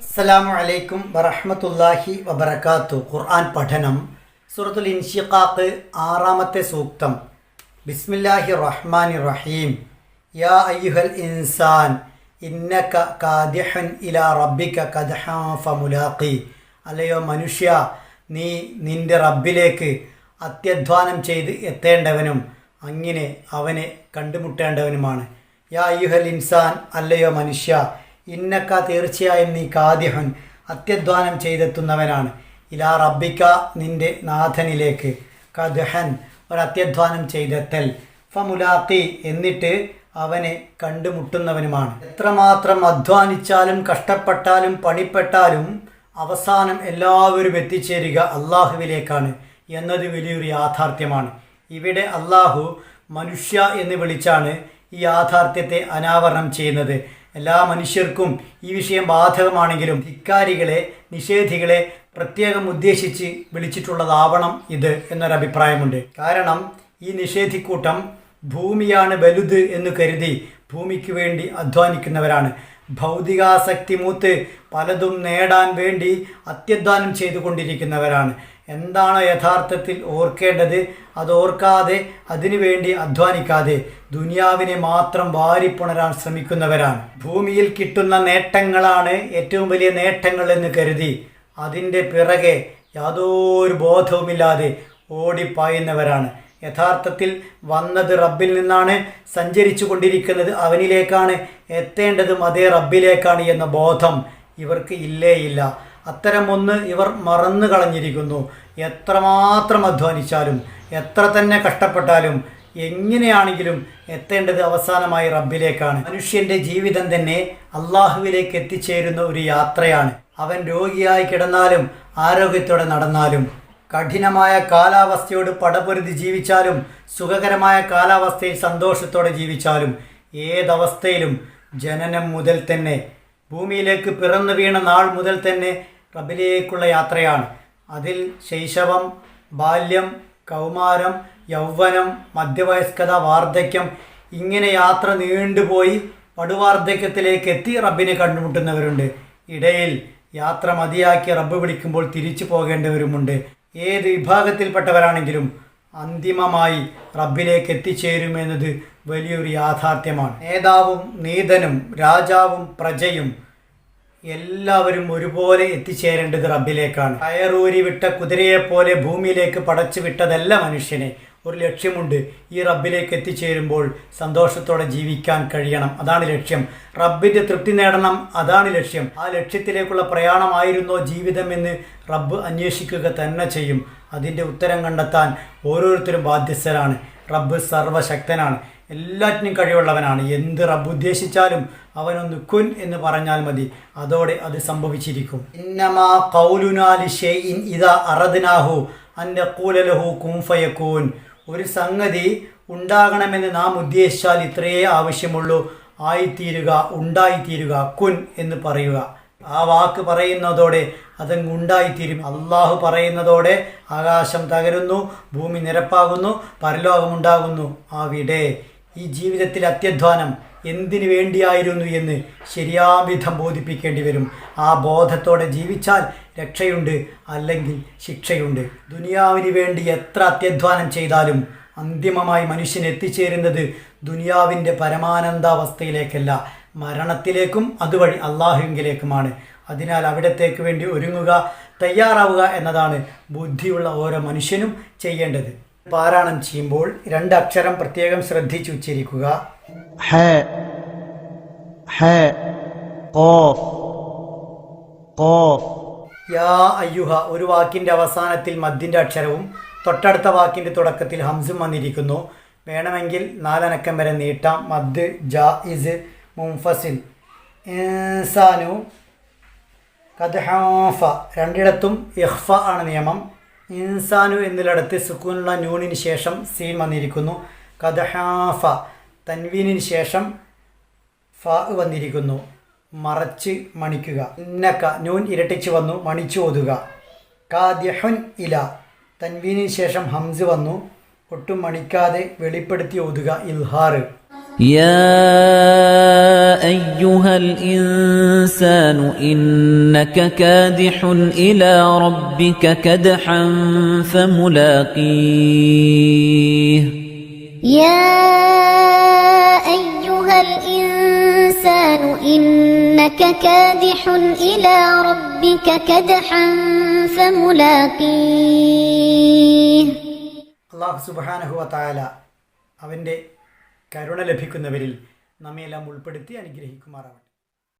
അസ്സലാമു അലൈക്കും വറഹ്മത്തുള്ളാഹി വബർക്കാത്തു ഖുർആൻ പഠനം സൂറത്തുൽ ഇൻഷിഖാഖ് ആറാമത്തെ സൂക്തം. ബിസ്മില്ലാഹി റഹ്മാൻ റഹീം. യാ അയ്യുഹൽ ഇൻസാൻ ഇന്നക കാദിഹൻ ഇലാ റബ്ബിക കദ്ഹാ ഫമുലാഖി. അല്ലയോ മനുഷ്യ നീ നിന്റെ റബ്ബിലേക്ക് അത്യധ്വാനം ചെയ്ത് എത്തേണ്ടവനും അങ്ങനെ അവനെ കണ്ടുമുട്ടേണ്ടവനുമാണ്. യാ അയ്യുഹൽ ഇൻസാൻ അല്ലയോ മനുഷ്യ ഇന്നക്ക തീർച്ചയായും നീ കാദ്യഹൻ അത്യധ്വാനം ചെയ്തെത്തുന്നവനാണ്. ഇലാ റബ്ബിക്ക നിന്റെ നാഥനിലേക്ക്. കദ്ഹൻ ഒരു അത്യധ്വാനം ചെയ്തെത്തൽ. ഫമുലാത്തി എന്നിട്ട് അവനെ കണ്ടുമുട്ടുന്നവനുമാണ്. എത്രമാത്രം അധ്വാനിച്ചാലും കഷ്ടപ്പെട്ടാലും പണിപ്പെട്ടാലും അവസാനം എല്ലാവരും എത്തിച്ചേരുക അള്ളാഹുവിലേക്കാണ് എന്നത് വലിയൊരു യാഥാർത്ഥ്യമാണ്. ഇവിടെ അള്ളാഹു മനുഷ്യ എന്ന് വിളിച്ചാണ് ഈ യാഥാർത്ഥ്യത്തെ അനാവരണം ചെയ്യുന്നത്. എല്ലാ മനുഷ്യർക്കും ഈ വിഷയം ബാധകമാണെങ്കിലും ധിക്കാരികളെ നിഷേധികളെ പ്രത്യേകം ഉദ്ദേശിച്ച് വിളിച്ചിട്ടുള്ളതാവണം ഇത് എന്നൊരഭിപ്രായമുണ്ട്. കാരണം ഈ നിഷേധിക്കൂട്ടം ഭൂമിയാണ് വലുത് എന്ന് കരുതി ഭൂമിക്ക് വേണ്ടി അധ്വാനിക്കുന്നവരാണ്. ഭൗതികാസക്തി മൂത്ത് പലതും നേടാൻ വേണ്ടി അത്യധ്വാനം ചെയ്തുകൊണ്ടിരിക്കുന്നവരാണ്. എന്താണ് യഥാർത്ഥത്തിൽ ഓർക്കേണ്ടത്? അത് ഓർക്കാതെ അതിനുവേണ്ടി അധ്വാനിക്കാതെ ദുനിയാവിനെ മാത്രം വാരിപ്പുണരാൻ ശ്രമിക്കുന്നവരാണ്. ഭൂമിയിൽ കിട്ടുന്ന നേട്ടങ്ങളാണ് ഏറ്റവും വലിയ നേട്ടങ്ങൾ എന്ന് കരുതി അതിന്റെ പിറകെ യാതൊരു ബോധവുമില്ലാതെ ഓടിപ്പായുന്നവരാണ്. യഥാർത്ഥത്തിൽ വന്നത് റബ്ബിൽ നിന്നാണ് സഞ്ചരിച്ചു കൊണ്ടിരിക്കുന്നത് അവനിലേക്കാണ് എത്തേണ്ടതും അതേ റബ്ബിലേക്കാണ് എന്ന ബോധം ഇവർക്ക് ഇല്ലേയില്ല. ഇല്ല അത്തരം ഒന്ന് ഇവർ മറന്നു കളഞ്ഞിരിക്കുന്നു. എത്രമാത്രം അധ്വാനിച്ചാലും എത്ര തന്നെ കഷ്ടപ്പെട്ടാലും എങ്ങനെയാണെങ്കിലും എത്തേണ്ടത് അവസാനമായി റബ്ബിലേക്കാണ്. മനുഷ്യന്റെ ജീവിതം തന്നെ അള്ളാഹുവിലേക്ക് എത്തിച്ചേരുന്ന ഒരു യാത്രയാണ്. അവൻ രോഗിയായി കിടന്നാലും ആരോഗ്യത്തോടെ നടന്നാലും കഠിനമായ കാലാവസ്ഥയോട് പടപൊരുതി ജീവിച്ചാലും സുഖകരമായ കാലാവസ്ഥയിൽ സന്തോഷത്തോടെ ജീവിച്ചാലും ഏതവസ്ഥയിലും ജനനം മുതൽ തന്നെ ഭൂമിയിലേക്ക് പിറന്നു വീണ നാൾ മുതൽ തന്നെ റബിലേക്കുള്ള യാത്രയാണ്. അതിൽ ശൈശവം ബാല്യം കൗമാരം യൗവനം മധ്യവയസ്കത വാർദ്ധക്യം ഇങ്ങനെ യാത്ര നീണ്ടുപോയി പടുവാർദ്ധക്യത്തിലേക്ക് എത്തി റബ്ബിനെ കണ്ടുമുട്ടുന്നവരുണ്ട്. ഇടയിൽ യാത്ര മതിയാക്കി റബ്ബ് വിളിക്കുമ്പോൾ തിരിച്ചു പോകേണ്ടവരുമുണ്ട്. ഏത് വിഭാഗത്തിൽപ്പെട്ടവരാണെങ്കിലും അന്തിമമായി റബ്ബിലേക്ക് എത്തിച്ചേരുമെന്നത് വലിയൊരു യാഥാർത്ഥ്യമാണ്. നേതാവും നീതനും രാജാവും പ്രജയും എല്ലാവരും ഒരുപോലെ എത്തിച്ചേരേണ്ടത് റബ്ബിലേക്കാണ്. കയറൂരി വിട്ട കുതിരയെപ്പോലെ ഭൂമിയിലേക്ക് പടച്ചു വിട്ടതല്ല മനുഷ്യനെ. ഒരു ലക്ഷ്യമുണ്ട്. ഈ റബ്ബിലേക്ക് എത്തിച്ചേരുമ്പോൾ സന്തോഷത്തോടെ ജീവിക്കാൻ കഴിയണം. അതാണ് ലക്ഷ്യം. റബ്ബിന്റെ തൃപ്തി നേടണം. അതാണ് ലക്ഷ്യം. ആ ലക്ഷ്യത്തിലേക്കുള്ള പ്രയാണമായിരുന്നോ ജീവിതം എന്ന് റബ്ബ് അന്വേഷിക്കുക തന്നെ ചെയ്യും. അതിന്റെ ഉത്തരം കണ്ടെത്താൻ ഓരോരുത്തരും ബാധ്യസ്ഥരാണ്. റബ്ബ് സർവശക്തനാണ്. എല്ലാറ്റിനും കഴിവുള്ളവനാണ്. എന്ത് റബ്ബ് ഉദ്ദേശിച്ചാലും അവനൊന്ന് കുൻ എന്ന് പറഞ്ഞാൽ മതി. അതോടെ അത് സംഭവിച്ചിരിക്കും. ഇന്നമാ ഇതാ അറദ്നാഹു അന്റെ കൂലലഹു കുംഫയക്കൂൻ ഒരു സംഗതി ഉണ്ടാകണമെന്ന് നാം ഉദ്ദേശിച്ചാൽ ഇത്രയേ ആവശ്യമുള്ളൂ. ആയിത്തീരുക ഉണ്ടായിത്തീരുക കുൻ എന്ന് പറയുക. ആ വാക്ക് പറയുന്നതോടെ അതങ്ങ് ഉണ്ടായിത്തീരും. അള്ളാഹു പറയുന്നതോടെ ആകാശം തകരുന്നു ഭൂമി നിരപ്പാകുന്നു പരലോകമുണ്ടാകുന്നു അവിടെ ഈ ജീവിതത്തിൽ അത്യധ്വാനം എന്തിനു വേണ്ടിയായിരുന്നു എന്ന് ശരിയാവിധം ബോധിപ്പിക്കേണ്ടി വരും. ആ ബോധത്തോടെ ജീവിച്ചാൽ രക്ഷയുണ്ട് അല്ലെങ്കിൽ ശിക്ഷയുണ്ട്. ദുനിയാവിന് വേണ്ടി എത്ര അത്യധ്വാനം ചെയ്താലും അന്തിമമായി മനുഷ്യൻ എത്തിച്ചേരുന്നത് ദുനിയാവിന്റെ പരമാനന്ദാവസ്ഥയിലേക്കല്ല മരണത്തിലേക്കും അതുവഴി അള്ളാഹുങ്കിലേക്കുമാണ് അതിനാൽ അവിടത്തേക്ക് വേണ്ടി ഒരുങ്ങുക തയ്യാറാവുക എന്നതാണ് ബുദ്ധിയുള്ള ഓരോ മനുഷ്യനും ചെയ്യേണ്ടത്. പാരായണം ചെയ്യുമ്പോൾ രണ്ട് അക്ഷരം പ്രത്യേകം ശ്രദ്ധിച്ചു ഉച്ചരിക്കുക. ഹേ ഹേ ഓഫ് ഓഫ് യാ അയ്യുഹ ഒരു വാക്കിന്റെ അവസാനത്തിൽ മദ്ദിന്റെ അക്ഷരവും തൊട്ടടുത്ത വാക്കിന്റെ തുടക്കത്തിൽ ഹംസും വന്നിരിക്കുന്നു. വേണമെങ്കിൽ നാലനക്കം വരെ നീട്ടാം. മദ് ജായിസ് മുംഫസിൽ ഇൻസാനു കദ്ഹാഫ രണ്ടിടത്തും ഇഹ്ഫ ആണ് നിയമം. ഇൻസാനു എന്നിടത്ത് സുക്കൂനുള്ള നൂണിന് ശേഷം സീൻ വന്നിരിക്കുന്നു. കദ്ഹാഫ തൻവീനിന് ശേഷം ഫ വന്നിരിക്കുന്നു. മറച്ച് മണിക്കുക ഇന്നക്ക നൂൻ ഇരട്ടിച്ച് വന്നു മണിച്ചു ഓതുക കാദ്യഹുൻ ഇല തൻവീനിന് ശേഷം ഹംസ് വന്നു ഒട്ടും മണിക്കാതെ വെളിപ്പെടുത്തി ഓതുക ഇൽഹാറ് يا أيها الإنسان إنك كادح إلى ربك كدحا فملاقيه يا الإنسان إنك كادح إلى ربك كدحا فملاقيه അള്ളാഹു സുബാനഹുവ താല അവൻ്റെ കരുണ ലഭിക്കുന്നവരിൽ നമ്മയെല്ലാം ഉൾപ്പെടുത്തി അനുഗ്രഹിക്കുമാറാവട്ടെ